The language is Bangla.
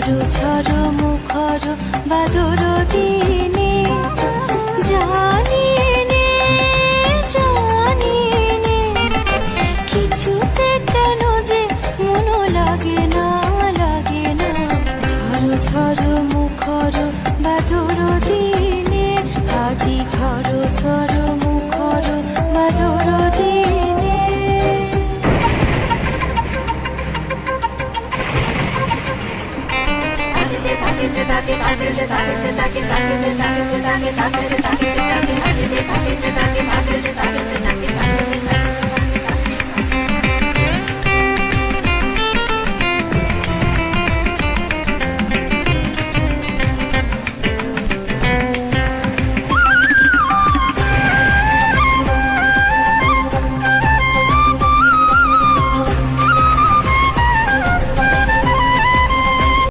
ঝড় ঝড় মুখর দিনে জানি কিছুতে কেন যে মন লাগে না লাগে না। ঝড় মুখর, বাদর দিনে আজি ঝড় ঝড় ताके ताके ताके ताके ताके ताके ताके ताके ताके ताके